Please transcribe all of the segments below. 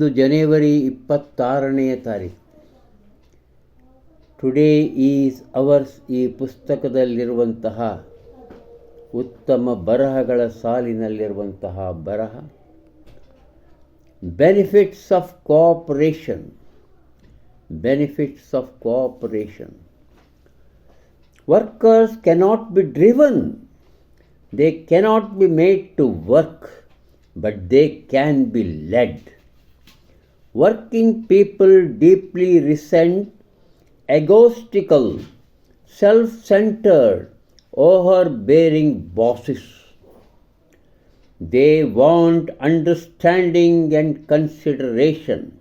ಇಂದು ಜನವರಿ ಇಪ್ಪತ್ತಾರನೆಯ ತಾರೀಕು today is ours ಈ ಪುಸ್ತಕದಲ್ಲಿರುವಂತಹ ಉತ್ತಮ ಬರಹಗಳ ಸಾಲಿನಲ್ಲಿರುವಂತಹ ಬರಹ. Benefits of cooperation benefits of cooperation workers cannot be driven they cannot be made to work but they can be led. Working people deeply resent egotistical, self centered, overbearing bosses. They want understanding and consideration.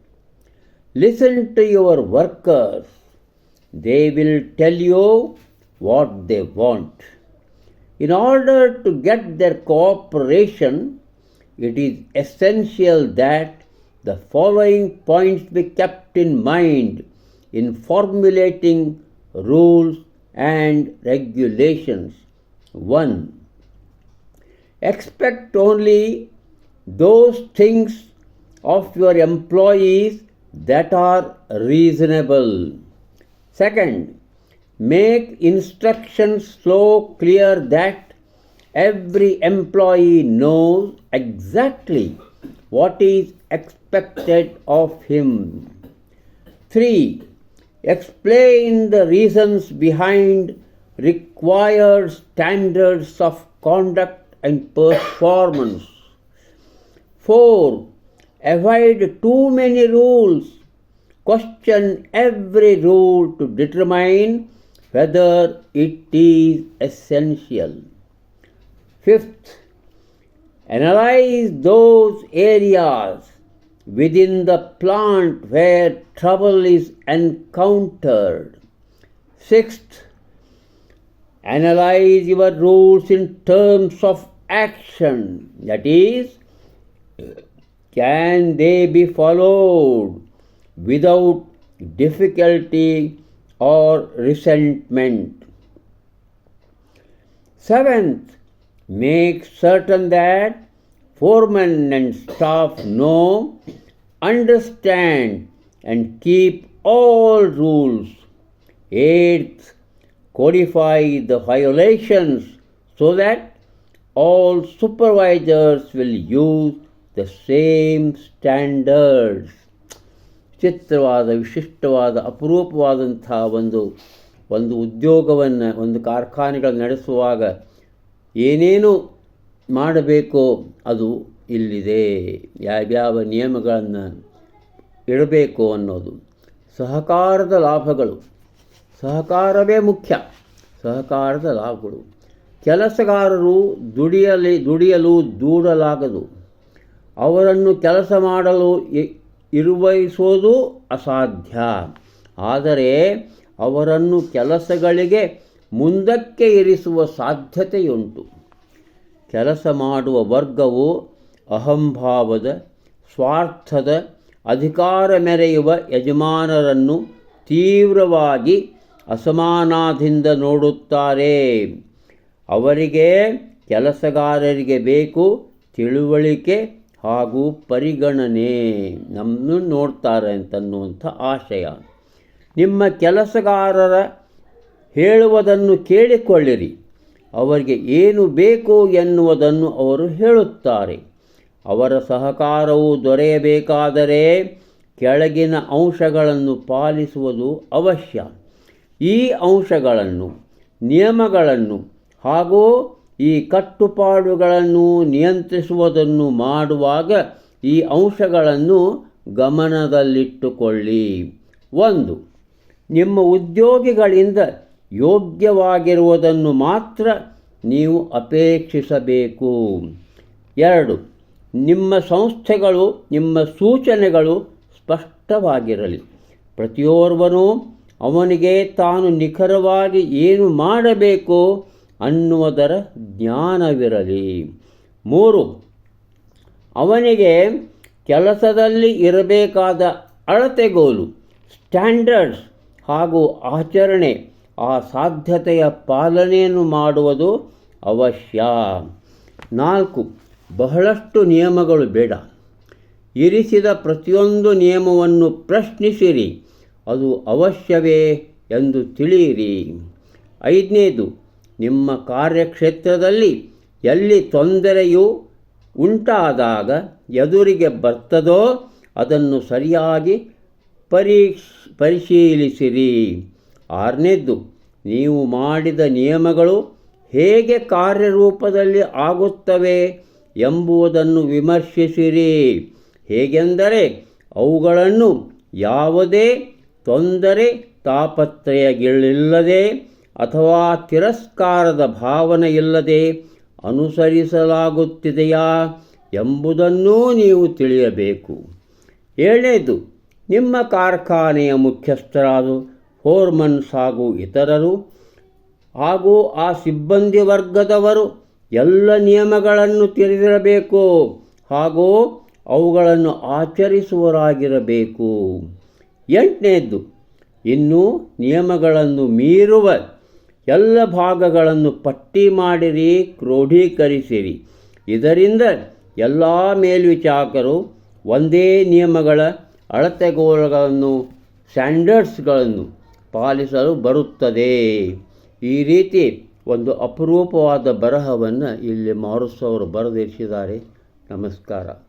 Listen to your workers. They will tell you what they want. In order to get their cooperation, it is essential that the following points be kept in mind in formulating rules and regulations. 1. Expect only those things of your employees that are reasonable. Second, make instructions so clear that every employee knows exactly what is expected of him. 3. Explain the reasons behind required standards of conduct and performance. 4. Avoid too many rules. Question every rule to determine whether it is essential. Fifth, analyze those areas within the plant where trouble is encountered. Sixth, analyze your rules in terms of action. That is, can they be followed without difficulty or resentment? Seventh, make certain that foremen and staff know, understand, and keep all rules. Eighth, codify the violations so that all supervisors will use the same standards. ಚಿತ್ರವಾದ ವಿಶಿಷ್ಟವಾದ ಅಪರೂಪವಾದಂಥ ಒಂದು ಒಂದು ಉದ್ಯೋಗವನ್ನು ಒಂದು ಕಾರ್ಖಾನೆಗಳು ನಡೆಸುವಾಗ ಏನೇನು ಮಾಡಬೇಕೋ ಅದು ಇಲ್ಲಿದೆ. ಯಾವ್ಯಾವ ನಿಯಮಗಳನ್ನು ಇಡಬೇಕು ಅನ್ನೋದು. ಸಹಕಾರದ ಲಾಭಗಳು. ಸಹಕಾರವೇ ಮುಖ್ಯ. ಸಹಕಾರದ ಲಾಭಗಳು. ಕೆಲಸಗಾರರು ದುಡಿಯಲಿ, ದುಡಿಯಲು ದೂಡಲಾಗದು. ಅವರನ್ನು ಕೆಲಸ ಮಾಡಲು ಇರುವಯಿಸೋದು ಅಸಾಧ್ಯ. ಆದರೆ ಅವರನ್ನು ಕೆಲಸಗಳಿಗೆ ಮುಂದಕ್ಕೆ ಇರಿಸುವ ಸಾಧ್ಯತೆಯುಂಟು. ಕೆಲಸ ಮಾಡುವ ವರ್ಗವು ಅಹಂಭಾವದ, ಸ್ವಾರ್ಥದ, ಅಧಿಕಾರ ಮೆರೆಯುವ ಯಜಮಾನರನ್ನು ತೀವ್ರವಾಗಿ ಅಸಮಾನಾದಿಂದ ನೋಡುತ್ತಾರೆ. ಅವರಿಗೆ ಕೆಲಸಗಾರರಿಗೆ ಬೇಕು ತಿಳುವಳಿಕೆ ಹಾಗೂ ಪರಿಗಣನೆ. ನಮ್ಮನ್ನು ನೋಡ್ತಾರೆ ಅಂತನ್ನುವಂಥ ಆಶಯ. ನಿಮ್ಮ ಕೆಲಸಗಾರರ ಹೇಳುವುದನ್ನು ಕೇಳಿಕೊಳ್ಳಿರಿ. ಅವರಿಗೆ ಏನು ಬೇಕು ಎನ್ನುವುದನ್ನು ಅವರು ಹೇಳುತ್ತಾರೆ. ಅವರ ಸಹಕಾರವು ದೊರೆಯಬೇಕಾದರೆ ಕೆಳಗಿನ ಅಂಶಗಳನ್ನು ಪಾಲಿಸುವುದು ಅವಶ್ಯ. ಈ ಅಂಶಗಳನ್ನು, ನಿಯಮಗಳನ್ನು ಹಾಗೂ ಈ ಕಟ್ಟುಪಾಡುಗಳನ್ನು ನಿಯಂತ್ರಿಸುವುದನ್ನು ಮಾಡುವಾಗ ಈ ಅಂಶಗಳನ್ನು ಗಮನದಲ್ಲಿಟ್ಟುಕೊಳ್ಳಿ. ಒಂದು, ನಿಮ್ಮ ಉದ್ಯೋಗಿಗಳಿಂದ ಯೋಗ್ಯವಾಗಿರುವುದನ್ನು ಮಾತ್ರ ನೀವು ಅಪೇಕ್ಷಿಸಬೇಕು. ಎರಡು, ನಿಮ್ಮ ಸಂಸ್ಥೆಗಳು, ನಿಮ್ಮ ಸೂಚನೆಗಳು ಸ್ಪಷ್ಟವಾಗಿರಲಿ. ಪ್ರತಿಯೋರ್ವನೂ ಅವನಿಗೆ ತಾನು ನಿಖರವಾಗಿ ಏನು ಮಾಡಬೇಕು ಅನ್ನುವುದರ ಜ್ಞಾನವಿರಲಿ. ಮೂರು, ಅವನಿಗೆ ಕೆಲಸದಲ್ಲಿ ಇರಬೇಕಾದ ಅಳತೆಗೋಲು ಸ್ಟ್ಯಾಂಡರ್ಡ್ಸ್ ಹಾಗೂ ಆಚರಣೆ ಆ ಸಾಧ್ಯತೆಯ ಪಾಲನೆಯನ್ನು ಮಾಡುವುದು ಅವಶ್ಯ. ನಾಲ್ಕು, ಬಹಳಷ್ಟು ನಿಯಮಗಳು ಬೇಡ. ಇರಿಸಿದ ಪ್ರತಿಯೊಂದು ನಿಯಮವನ್ನು ಪ್ರಶ್ನಿಸಿರಿ, ಅದು ಅವಶ್ಯವೇ ಎಂದು ತಿಳಿಯಿರಿ. ಐದನೇದು, ನಿಮ್ಮ ಕಾರ್ಯಕ್ಷೇತ್ರದಲ್ಲಿ ಎಲ್ಲಿ ತೊಂದರೆಯು ಉಂಟಾದಾಗ ಎದುರಿಗೆ ಬರ್ತದೋ ಅದನ್ನು ಸರಿಯಾಗಿ ಪರೀಕ್ಷ್ ಪರಿಶೀಲಿಸಿರಿ. ಆರನೇದ್ದು, ನೀವು ಮಾಡಿದ ನಿಯಮಗಳು ಹೇಗೆ ಕಾರ್ಯರೂಪದಲ್ಲಿ ಆಗುತ್ತವೆ ಎಂಬುದನ್ನು ವಿಮರ್ಶಿಸಿರಿ. ಹೇಗೆಂದರೆ, ಅವುಗಳನ್ನು ಯಾವುದೇ ತೊಂದರೆ, ತಾಪತ್ರಯಗಳಿಲ್ಲದೆ ಅಥವಾ ತಿರಸ್ಕಾರದ ಭಾವನೆ ಇಲ್ಲದೆ ಅನುಸರಿಸಲಾಗುತ್ತಿದೆಯಾ ಎಂಬುದನ್ನೂ ನೀವು ತಿಳಿಯಬೇಕು. ಏಳನೇದು, ನಿಮ್ಮ ಕಾರ್ಖಾನೆಯ ಮುಖ್ಯಸ್ಥರಾದ ಫೋರ್ಮನ್ಸ್ ಹಾಗೂ ಇತರರು, ಹಾಗೂ ಆ ಸಿಬ್ಬಂದಿ ವರ್ಗದವರು ಎಲ್ಲ ನಿಯಮಗಳನ್ನು ತಿಳಿದಿರಬೇಕು, ಹಾಗೂ ಅವುಗಳನ್ನು ಆಚರಿಸುವರಾಗಿರಬೇಕು ಎಂಟನೇದ್ದು, ಇನ್ನು ನಿಯಮಗಳನ್ನು ಮೀರುವ ಎಲ್ಲ ಭಾಗಗಳನ್ನು ಪಟ್ಟಿ ಮಾಡಿರಿ, ಕ್ರೋಢೀಕರಿಸಿರಿ. ಇದರಿಂದ ಎಲ್ಲ ಮೇಲ್ವಿಚಾರಕರು ಒಂದೇ ನಿಯಮಗಳ ಅಳತೆಗೋಲುಗಳನ್ನು ಸ್ಟ್ಯಾಂಡರ್ಡ್ಸ್ಗಳನ್ನು ಪಾಲಿಸಲು ಬರುತ್ತದೆ. ಈ ರೀತಿ ಒಂದು ಅಪರೂಪವಾದ ಬರಹವನ್ನು ಇಲ್ಲಿ ಮಾರುಸ್ ಅವರು ಬರೆದಿರಿಸಿದ್ದಾರೆ. ನಮಸ್ಕಾರ.